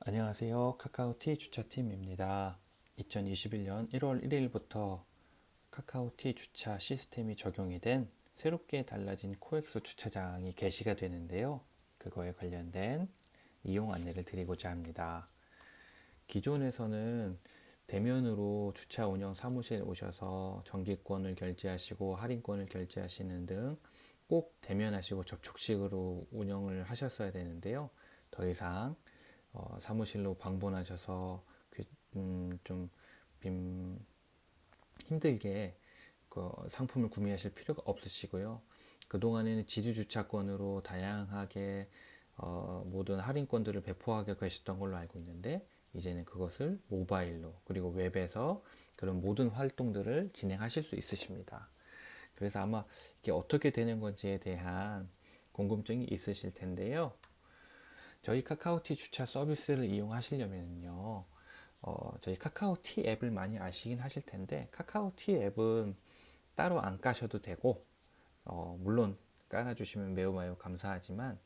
안녕하세요. 카카오티 주차팀입니다. 2021년 1월 1일부터 카카오티 주차 시스템이 적용이 된 새롭게 달라진 코엑스 주차장이 게시가 되는데요. 그거에 관련된 이용 안내를 드리고자 합니다. 기존에서는 대면으로 주차 운영 사무실 오셔서 정기권을 결제하시고 할인권을 결제하시는 등 꼭 대면하시고 접촉식으로 운영을 하셨어야 되는데요. 더 이상 어, 사무실로 방문하셔서 그, 음, 좀 빔, 힘들게 그 상품을 구매하실 필요가 없으시고요. 그동안에는 지주 주차권으로 다양하게 어, 모든 할인권들을 배포하게 계셨던 걸로 알고 있는데 이제는 그것을 모바일로 그리고 웹에서 그런 모든 활동들을 진행하실 수 있으십니다. 그래서 아마 이게 어떻게 되는 건지에 대한 궁금증이 있으실 텐데요. 저희 카카오티 주차 서비스를 이용하시려면요. 어, 저희 카카오티 앱을 많이 아시긴 하실 텐데 카카오티 앱은 따로 안 까셔도 되고 어, 물론 깔아주시면 매우 매우 감사하지만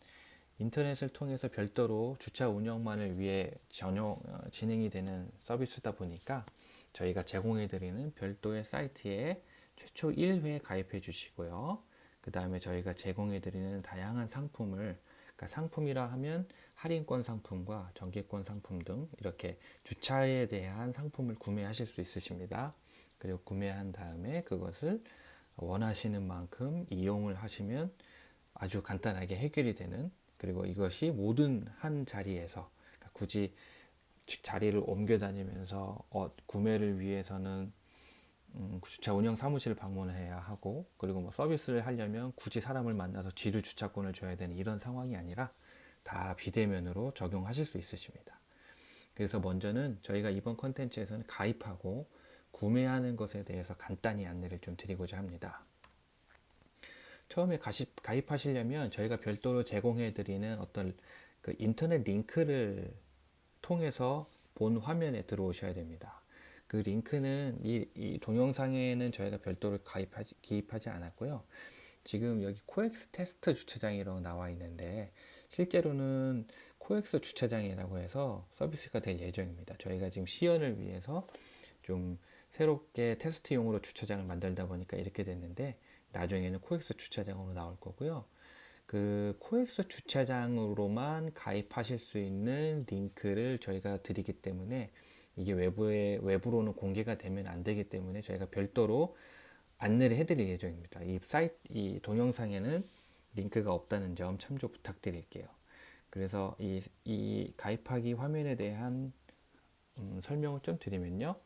인터넷을 통해서 별도로 주차 운영만을 위해 전용 어, 진행이 되는 서비스다 보니까 저희가 제공해 드리는 별도의 사이트에 최초 1회 가입해 주시고요. 그 다음에 저희가 제공해 드리는 다양한 상품을 그러니까 상품이라 하면 할인권 상품과 정기권 상품 등 이렇게 주차에 대한 상품을 구매하실 수 있으십니다. 그리고 구매한 다음에 그것을 원하시는 만큼 이용을 하시면 아주 간단하게 해결이 되는 그리고 이것이 모든 한 자리에서 그러니까 굳이 자리를 옮겨 다니면서 어, 구매를 위해서는 음, 주차 운영 사무실을 방문해야 하고 그리고 뭐 서비스를 하려면 굳이 사람을 만나서 지주 주차권을 줘야 되는 이런 상황이 아니라 다 비대면으로 적용하실 수 있으십니다. 그래서 먼저는 저희가 이번 컨텐츠에서는 가입하고 구매하는 것에 대해서 간단히 안내를 좀 드리고자 합니다. 처음에 가시, 가입하시려면 저희가 별도로 제공해 드리는 어떤 그 인터넷 링크를 통해서 본 화면에 들어오셔야 됩니다. 그 링크는 이, 이 동영상에는 저희가 별도로 가입하지, 기입하지 않았고요. 지금 여기 코엑스 테스트 주차장이라고 나와 있는데 실제로는 코엑스 주차장이라고 해서 서비스가 될 예정입니다. 저희가 지금 시연을 위해서 좀 새롭게 테스트용으로 주차장을 만들다 보니까 이렇게 됐는데 나중에는 코엑스 주차장으로 나올 거고요. 그 코엑스 주차장으로만 가입하실 수 있는 링크를 저희가 드리기 때문에 이게 외부에 외부로는 공개가 되면 안 되기 때문에 저희가 별도로 안내를 해드릴 예정입니다. 이 사이트 이 동영상에는 링크가 없다는 점 참조 부탁드릴게요. 그래서 이, 이 가입하기 화면에 대한 음, 설명을 좀 드리면요.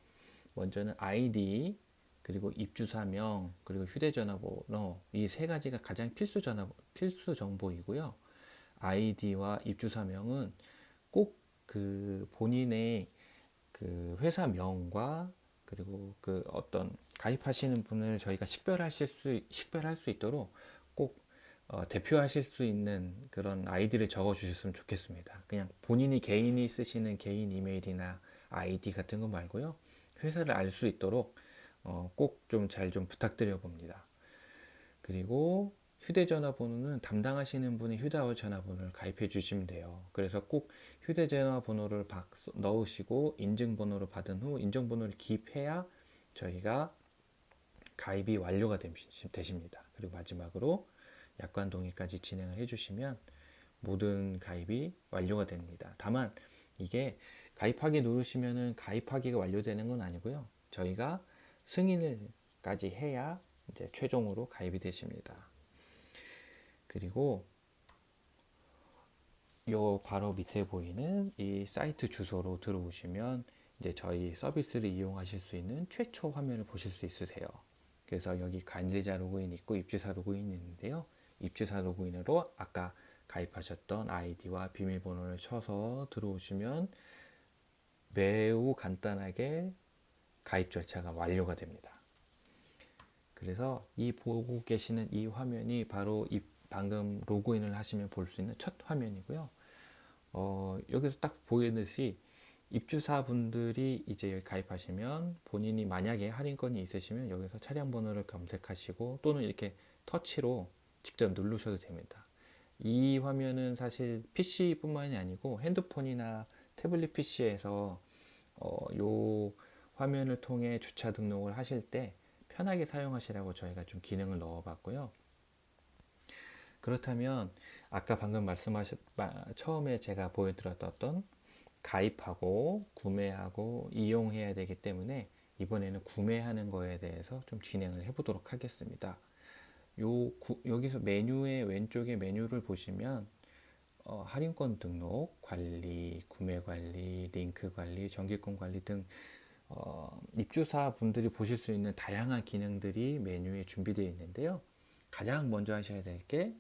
먼저는 아이디 그리고 입주사명 그리고 휴대전화번호 이 세 가지가 가장 필수 전화 필수 정보이고요. 아이디와 입주사명은 꼭 그 본인의 그 회사명과 그리고 그 어떤 가입하시는 분을 저희가 식별하실 수 식별할 수 있도록 꼭 어, 대표하실 수 있는 그런 아이디를 적어 주셨으면 좋겠습니다. 그냥 본인이 개인이 쓰시는 개인 이메일이나 아이디 같은 거 말고요. 회사를 알 수 있도록 어, 꼭좀잘좀 부탁드려 봅니다. 그리고 휴대전화 번호는 담당하시는 분이 휴대전화 번호를 가입해 주시면 돼요. 그래서 꼭 휴대전화 번호를 넣으시고 인증번호를 받은 후 인증번호를 기입해야 저희가 가입이 완료가 되십니다. 그리고 마지막으로 약관 동의까지 진행을 해주시면 모든 가입이 완료가 됩니다. 다만 이게 가입하기 누르시면은 가입하기가 완료되는 건 아니고요. 저희가 승인을까지 해야 이제 최종으로 가입이 되십니다. 그리고 요 바로 밑에 보이는 이 사이트 주소로 들어오시면 이제 저희 서비스를 이용하실 수 있는 최초 화면을 보실 수 있으세요. 그래서 여기 관리자 로그인 있고 입주사 로그인 있는데요. 입주사 로그인으로 아까 가입하셨던 아이디와 비밀번호를 쳐서 들어오시면 매우 간단하게 가입 절차가 완료가 됩니다. 그래서 이 보고 계시는 이 화면이 바로 이 방금 로그인을 하시면 볼 수 있는 첫 화면이고요. 어, 여기서 딱 보이듯이 입주사분들이 이제 가입하시면 본인이 만약에 할인권이 있으시면 여기서 차량 번호를 검색하시고 또는 이렇게 터치로 직접 누르셔도 됩니다. 이 화면은 사실 PC뿐만이 아니고 핸드폰이나 태블릿 PC에서 어, 요 화면을 통해 주차 등록을 하실 때 편하게 사용하시라고 저희가 좀 기능을 넣어 봤고요. 그렇다면 아까 방금 말씀하셨 처음에 제가 보여드렸던 가입하고 구매하고 이용해야 되기 때문에 이번에는 구매하는 거에 대해서 좀 진행을 해보도록 하겠습니다. 요 구, 여기서 메뉴의 왼쪽에 메뉴를 보시면 어, 할인권 등록, 관리, 구매 관리, 링크 관리, 정기권 관리 등 어, 입주사 분들이 보실 수 있는 다양한 기능들이 메뉴에 준비되어 있는데요. 가장 먼저 하셔야 될 게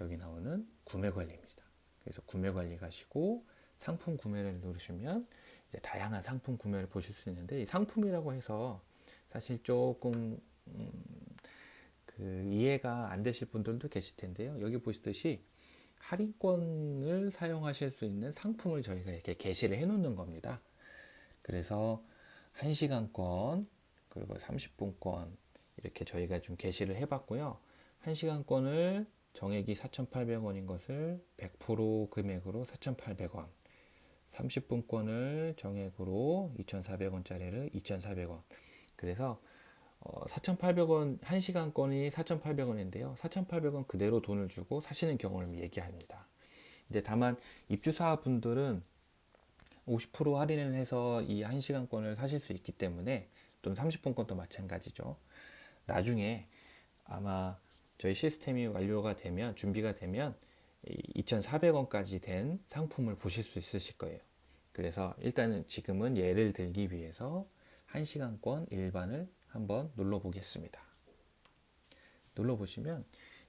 여기 나오는 구매 관리입니다. 그래서 구매 관리 가시고 상품 구매를 누르시면 이제 다양한 상품 구매를 보실 수 있는데 이 상품이라고 해서 사실 조금 음, 그 이해가 안 되실 분들도 계실 텐데요. 여기 보시듯이 할인권을 사용하실 수 있는 상품을 저희가 이렇게 게시를 해 놓는 겁니다. 그래서 1시간권 그리고 30분권 이렇게 저희가 좀 게시를 해 봤고요. 1시간권을 정액이 4,800원인 것을 100% 금액으로 4,800원 30분권을 정액으로 2,400원짜리를 2,400원 그래서 어, 4,800원 1시간권이 4,800원인데요. 4,800원 그대로 돈을 주고 사시는 경우를 얘기합니다. 이제 다만 입주사 분들은 50% 할인을 해서 이 1시간권을 사실 수 있기 때문에 또는 30분권도 마찬가지죠. 나중에 아마 저희 시스템이 완료가 되면 준비가 되면 2,400원까지 된 상품을 보실 수 있으실 거예요. 그래서 일단은 지금은 예를 들기 위해서 1시간권 일반을 한번 눌러 보겠습니다. 눌러 보시면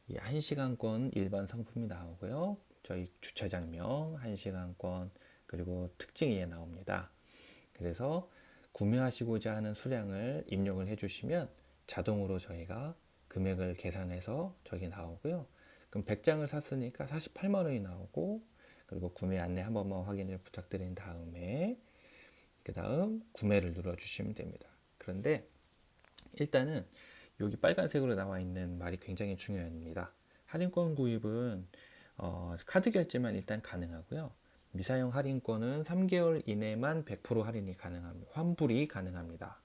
이 1시간권 일반 상품이 나오고요. 저희 주차장명 1시간권 그리고 특징이 나옵니다. 그래서 구매하시고자 하는 수량을 입력을 해 주시면 자동으로 저희가 금액을 계산해서 저기 나오고요. 그럼 100장을 샀으니까 48만 원이 나오고 그리고 구매 안내 한 번만 확인을 부탁드린 다음에 그 다음 구매를 눌러 주시면 됩니다. 그런데 일단은 여기 빨간색으로 나와 있는 말이 굉장히 중요합니다. 할인권 구입은 어, 카드 결제만 일단 가능하고요. 미사용 할인권은 3개월 이내만 100% 할인이 가능합니다. 환불이 가능합니다.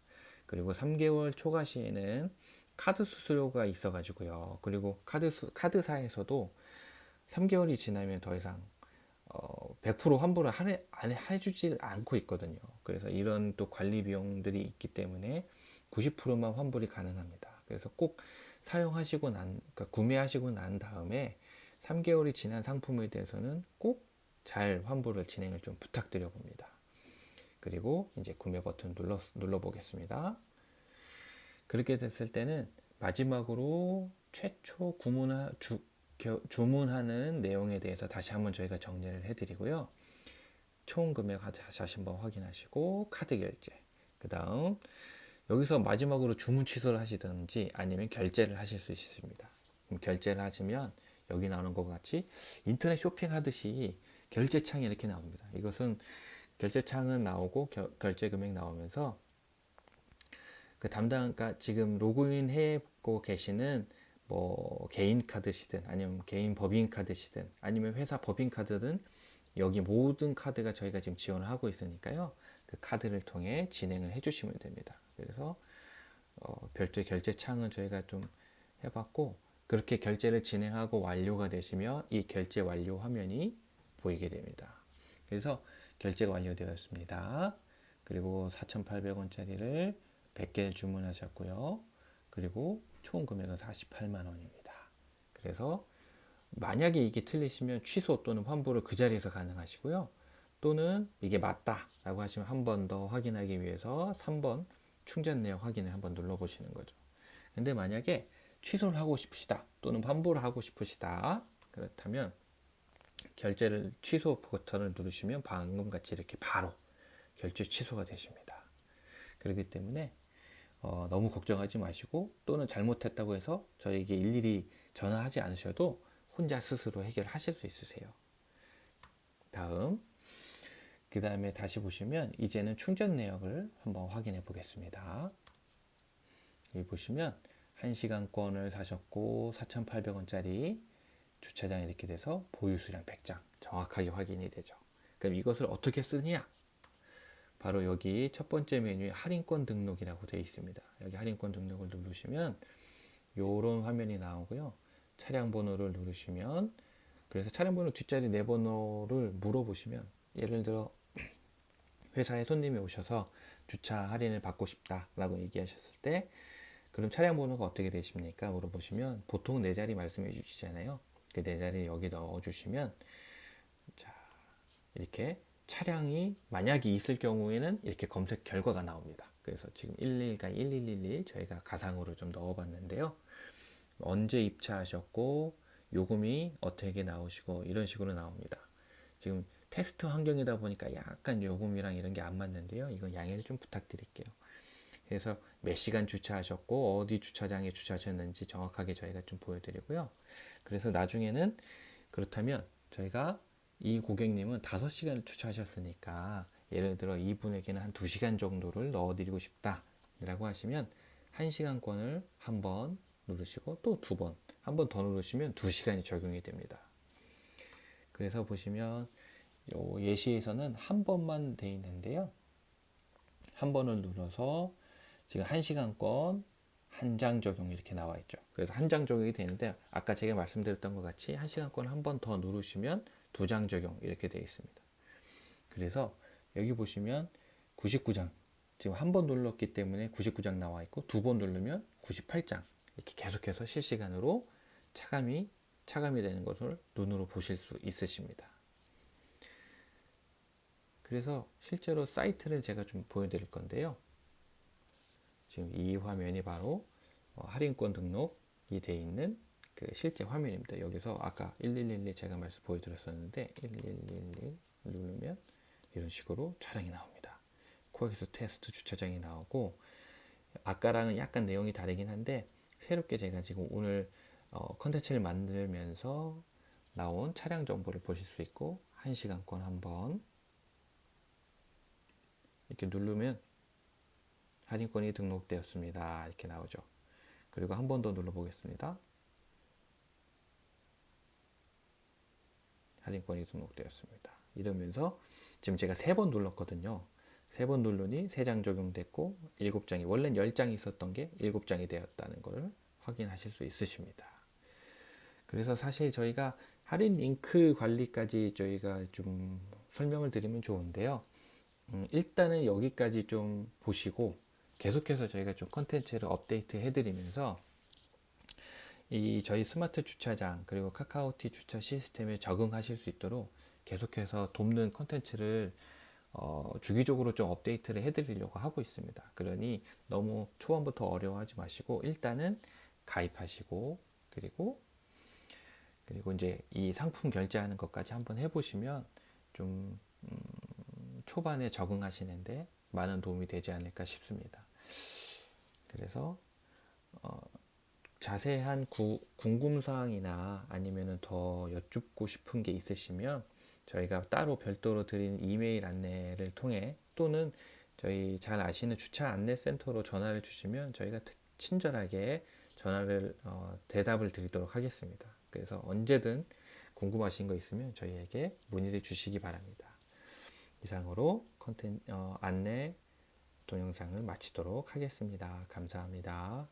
그리고 3개월 초과 시에는 카드 수수료가 있어가지고요. 그리고 카드 수, 카드사에서도 3개월이 지나면 더 이상 어, 100% 환불을 해, 해주지 않고 있거든요. 그래서 이런 또 관리 비용들이 있기 때문에 90%만 환불이 가능합니다. 그래서 꼭 사용하시고 난, 그러니까 구매하시고 난 다음에 3개월이 지난 상품에 대해서는 꼭 잘 환불을 진행을 좀 부탁드려 봅니다. 그리고 이제 구매 버튼 눌러, 눌러 보겠습니다. 그렇게 됐을 때는 마지막으로 최초 구문하, 주, 겨, 주문하는 내용에 대해서 다시 한번 저희가 정리를 해드리고요. 총 금액 다시 한번 확인하시고 카드 결제. 그 다음 여기서 마지막으로 주문 취소를 하시든지 아니면 결제를 하실 수 있습니다. 그럼 결제를 하시면 여기 나오는 것 같이 인터넷 쇼핑하듯이 결제창이 이렇게 나옵니다. 이것은 결제창은 나오고 겨, 결제 금액 나오면서 그 담당, 그러니까 지금 로그인 해고 계시는 뭐 개인 카드시든 아니면 개인 법인 카드시든 아니면 회사 법인 카드든 여기 모든 카드가 저희가 지금 지원을 하고 있으니까요. 그 카드를 통해 진행을 해주시면 됩니다. 그래서 어, 별도의 결제 창은 저희가 좀 해봤고 그렇게 결제를 진행하고 완료가 되시면 이 결제 완료 화면이 보이게 됩니다. 그래서 결제가 완료되었습니다. 그리고 4,800원짜리를 100개 주문하셨고요. 그리고 총 금액은 48만 원입니다. 그래서 만약에 이게 틀리시면 취소 또는 환불을 그 자리에서 가능하시고요. 또는 이게 맞다라고 하시면 한 번 더 확인하기 위해서 3번 충전 내역 확인을 한번 눌러보시는 거죠. 근데 만약에 취소를 하고 싶으시다 또는 환불을 하고 싶으시다 그렇다면 결제를 취소 버튼을 누르시면 방금 같이 이렇게 바로 결제 취소가 되십니다. 그렇기 때문에 어, 너무 걱정하지 마시고 또는 잘못했다고 해서 저에게 일일이 전화하지 않으셔도 혼자 스스로 해결하실 수 있으세요. 다음 그 다음에 다시 보시면 이제는 충전 내역을 한번 확인해 보겠습니다. 여기 보시면 1시간권을 사셨고 4,800원짜리 주차장 이렇게 돼서 보유 수량 100장 정확하게 확인이 되죠. 그럼 이것을 어떻게 쓰느냐? 바로 여기 첫 번째 메뉴에 할인권 등록이라고 되어 있습니다. 여기 할인권 등록을 누르시면 요런 화면이 나오고요. 차량 번호를 누르시면 그래서 차량 번호 뒷자리 네 번호를 물어보시면 예를 들어 회사에 손님이 오셔서 주차 할인을 받고 싶다라고 얘기하셨을 때 그럼 차량 번호가 어떻게 되십니까? 물어보시면 보통 네 자리 말씀해 주시잖아요. 그 네 자리 여기 넣어 주시면 자 이렇게 차량이 만약에 있을 경우에는 이렇게 검색 결과가 나옵니다. 그래서 지금 11과 1111 저희가 가상으로 좀 넣어 봤는데요. 언제 입차하셨고 요금이 어떻게 나오시고 이런 식으로 나옵니다. 지금 테스트 환경이다 보니까 약간 요금이랑 이런 게 안 맞는데요. 이건 양해를 좀 부탁드릴게요. 그래서 몇 시간 주차하셨고 어디 주차장에 주차하셨는지 정확하게 저희가 좀 보여드리고요. 그래서 나중에는 그렇다면 저희가 이 고객님은 5시간을 주차하셨으니까 예를 들어 이분에게는 한 2시간 정도를 넣어드리고 싶다 라고 하시면 1시간권을 한 번 누르시고 또 두 번, 한 번 더 누르시면 2시간이 적용이 됩니다. 그래서 보시면 요 예시에서는 한 번만 돼 있는데요. 한 번을 눌러서 지금 1시간권 한 장 적용 이렇게 나와 있죠. 그래서 한 장 적용이 되는데 아까 제가 말씀드렸던 것 같이 1시간권 한 번 더 누르시면 두 장 적용 이렇게 되어 있습니다. 그래서 여기 보시면 99장 지금 한 번 눌렀기 때문에 99장 나와 있고 두 번 누르면 98장 이렇게 계속해서 실시간으로 차감이 차감이 되는 것을 눈으로 보실 수 있으십니다. 그래서 실제로 사이트를 제가 좀 보여드릴 건데요. 지금 이 화면이 바로 어, 할인권 등록이 되어 있는 그 실제 화면입니다. 여기서 아까 1111 제가 말씀 보여드렸었는데 1111 누르면 이런 식으로 차량이 나옵니다. 코엑스 테스트 주차장이 나오고 아까랑은 약간 내용이 다르긴 한데 새롭게 제가 지금 오늘 어, 컨텐츠를 만들면서 나온 차량 정보를 보실 수 있고 1시간권 한번 이렇게 누르면 할인권이 등록되었습니다. 이렇게 나오죠. 그리고 한 번 더 눌러 보겠습니다. 할인권이 등록되었습니다. 이러면서 지금 제가 세 번 눌렀거든요. 세 번 누르니 세 장 적용됐고 일곱 장이 원래는 열 장이 있었던 게 일곱 장이 되었다는 것을 확인하실 수 있으십니다. 그래서 사실 저희가 할인 링크 관리까지 저희가 좀 설명을 드리면 좋은데요. 음, 일단은 여기까지 좀 보시고 계속해서 저희가 좀 컨텐츠를 업데이트 해드리면서 이 저희 스마트 주차장 그리고 카카오티 주차 시스템에 적응하실 수 있도록 계속해서 돕는 컨텐츠를 어, 주기적으로 좀 업데이트를 해드리려고 하고 있습니다. 그러니 너무 초반부터 어려워하지 마시고 일단은 가입하시고 그리고 그리고 이제 이 상품 결제하는 것까지 한번 해보시면 좀 음, 초반에 적응하시는데 많은 도움이 되지 않을까 싶습니다. 그래서 어, 자세한 구, 궁금사항이나 아니면 더 여쭙고 싶은 게 있으시면 저희가 따로 별도로 드린 이메일 안내를 통해 또는 저희 잘 아시는 주차 안내 센터로 전화를 주시면 저희가 친절하게 전화를 어, 대답을 드리도록 하겠습니다. 그래서 언제든 궁금하신 거 있으면 저희에게 문의를 주시기 바랍니다. 이상으로 컨텐 어, 안내 동영상을 마치도록 하겠습니다. 감사합니다.